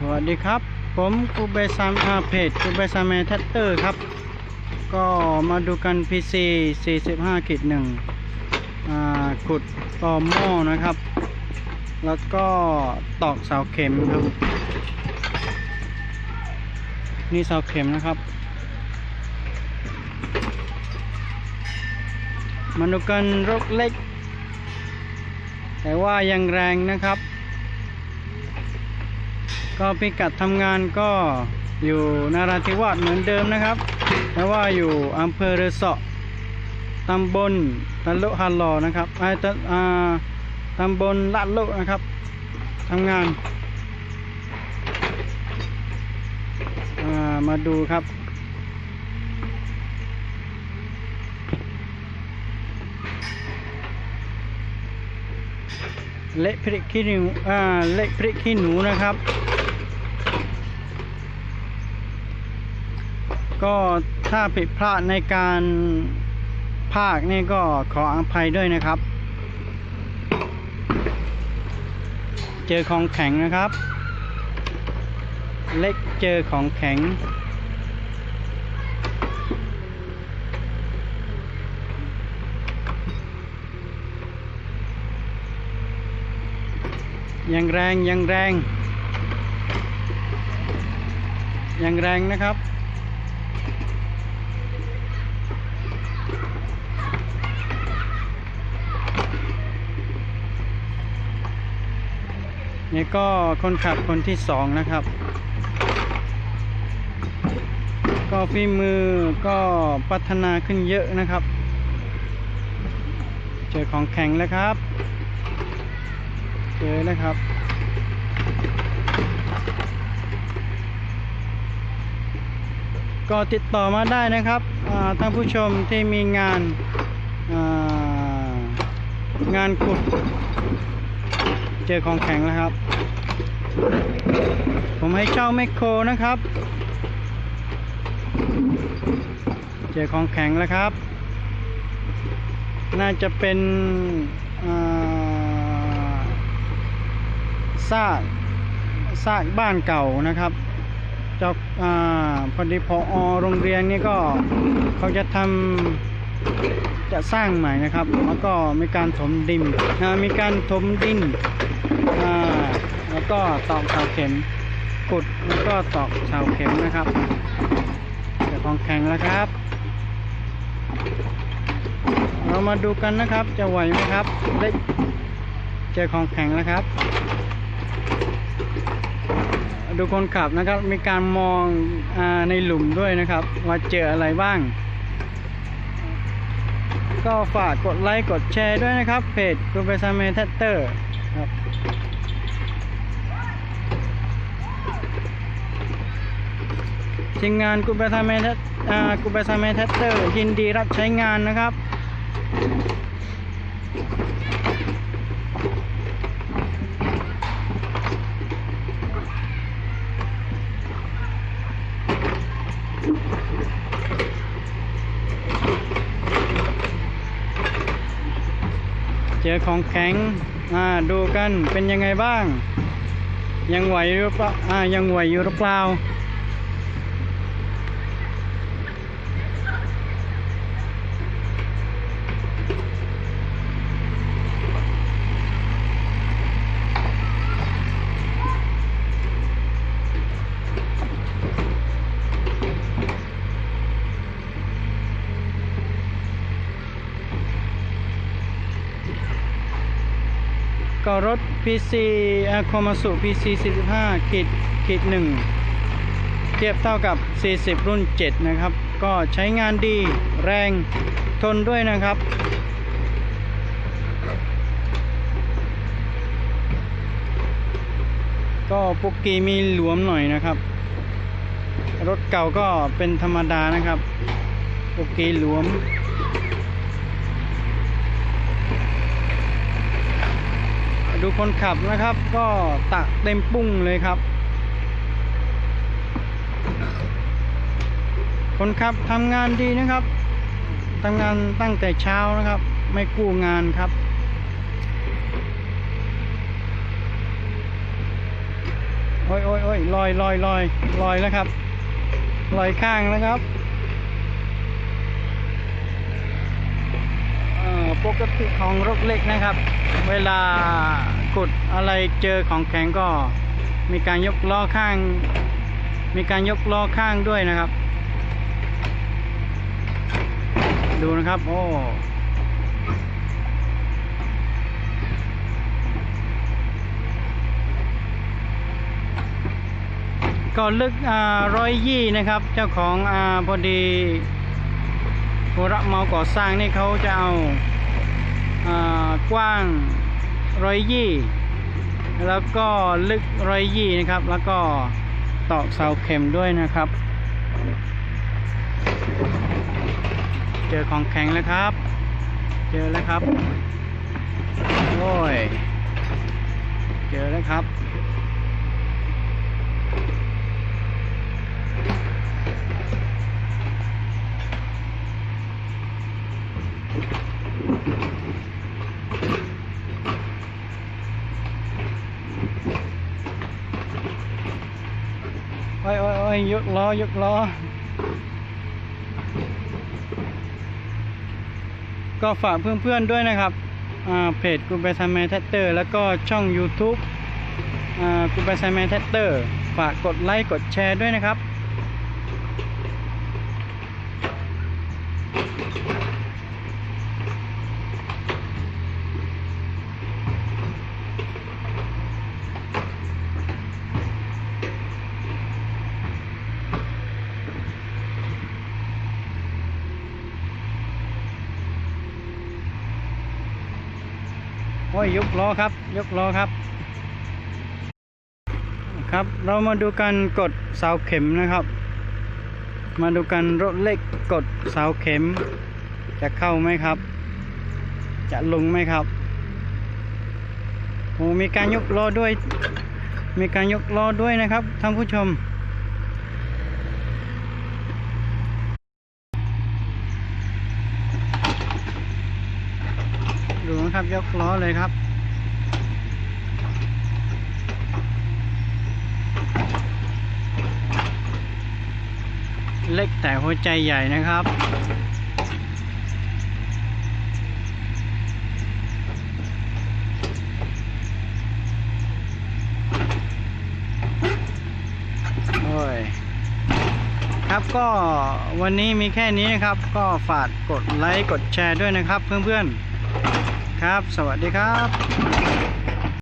สวัสดีครับ ผมกูเบซามอาเพจกูเบซามแมทัตเตอร์ครับ ก็มาดูกัน PC 45ขีดหนึ่งอ่าขุดต่อหม้อนะครับ แล้วก็ตอกเสาเข็มครับ นี่เสาเข็มนะครับ มาดูกันรกเล็ก แต่ว่ายังแรงนะครับ ก็พิกัดทำงานก็อยู่นาราธิวาสเหมือนเดิมนะครับแต่ว่าอยู่อำเภอเรือเสาะตำบลตะลุฮัลลอนะครับไอ้ตะอ่าตำบลละลุนะครับทำงาน มาดูครับ เละพริกขี้หนูอ่าเละพริกขี้หนูนะครับ ก็ถ้าผิดพลาดในการภาคนี่ก็ขออภัยด้วยนะครับ เจอของแข็งนะครับ เล็กเจอของแข็ง ยังแรงยังแรง ยังแรงนะครับ นี่ก็คนขับคนที่สองนะครับ ก็ฝีมือก็พัฒนาขึ้นเยอะนะครับ เจอของแข็งแล้วครับ เจอนะครับ ก็ติดต่อมาได้นะครับท่านผู้ชมที่มีงานางานขุด เจอของแข็งแล้วครับ ผมให้เช่าแมคโครนะครับ เจอของแข็งแล้วครับ น่าจะเป็นอ่า ซากซากบ้านเก่านะครับเจ้าอาพอดีพออโรงเรียนนี่ก็เขาจะทำจะสร้างใหม่นะครับ แล้วก็มีการถมดินมีการถมดินแล้วก็ตอกเสาเข็มขุดแล้วก็ตอกเสาเข็มนะครับเจะของแข็งแล้วครับ เรามาดูกันนะครับจะไหวไหมครับเล็กเจอของแข็งแล้วครับ ดูคนขับนะครับ มีการมองอในหลุมด้วยนะครับ ว่าเจออะไรบ้าง ก็ฝากกดไลค์กดแชร์ด้วยนะครับ เพจกูเปซาเมทเตอร์ครับทีมงานกูเปซาเมทกูเปซาเมทเตอร์ยินดีรับใช้งานนะครับ เจอของแข็งอ่าดูกันเป็นยังไงบ้าง ยังไหวหรือเปล่าอ่ายังไหวอยู่หรือเปล่า ก็รถ PC อาคมาสุ PC 45ขีดขีดหนึ่งเทียบเท่ากับ 40 รุ่น 7 นะครับ ก็ใช้งานดีแรงทนด้วยนะครับ ก็ปุกกีมีหลวมหน่อยนะครับ รถเก่าก็เป็นธรรมดานะครับปุกกีหลวม ดูคนขับนะครับ ก็ตักเต็มปุ้งเลยครับ คนขับทำงานดีนะครับทำงานตั้งแต่เช้านะครับ ไม่กู้งานครับโอ้ยโอ้ยโอ้ยลอยลอยลอยลอยแล้วครับลอยข้างแล้วครับเอ่อ ปกติของรถเล็กนะครับ เวลาขุดอะไรเจอของแข็งก็มีการยกล้อข้าง มีการยกล้อข้างด้วยนะครับ ดูนะครับ โอ้ก็ลึกอาร้อยยี่นะครับ เจ้าของอาพอดีผู้รับเมาก่อสร้างนี่เขาจะเอา กว้างร้อยยี่แล้วก็ลึกร้อยยี่นะครับ แล้วก็ตอกเสาเข็มด้วยนะครับ เจอของแข็งแล้วครับ เจอแล้วครับ โอ้ย เจอแล้วครับ อ้ยโอ้ยโอ้ยยกล้อยกล้อ ก็ฝากเพื่อนๆด้วยนะครับเพจกูไปทำแมนแทเตอร์ แล้วก็ช่อง YouTube กูไปทำแมนแทเตอร์ ฝากกดไลค์กดแชร์ด้วยนะครับ อ้ยยกล้อครับ ยกล้อครับ ครับ เรามาดูกันกดเสาเข็มนะครับ มาดูกันรถเล็กกดเสาเข็ม จะเข้าไหมครับ จะลงไหมครับโอ้มีการยกล้อด้วย มีการยกล้อด้วยนะครับท่านผู้ชม ดู นะครับ ยกล้อเลยครับ เล็กแต่หัวใจใหญ่นะครับโอ้ยครับก็วันนี้มีแค่นี้นะครับ ก็ฝากกดไลค์กดแชร์ด้วยนะครับเพื่อนๆ ครับ สวัสดีครับ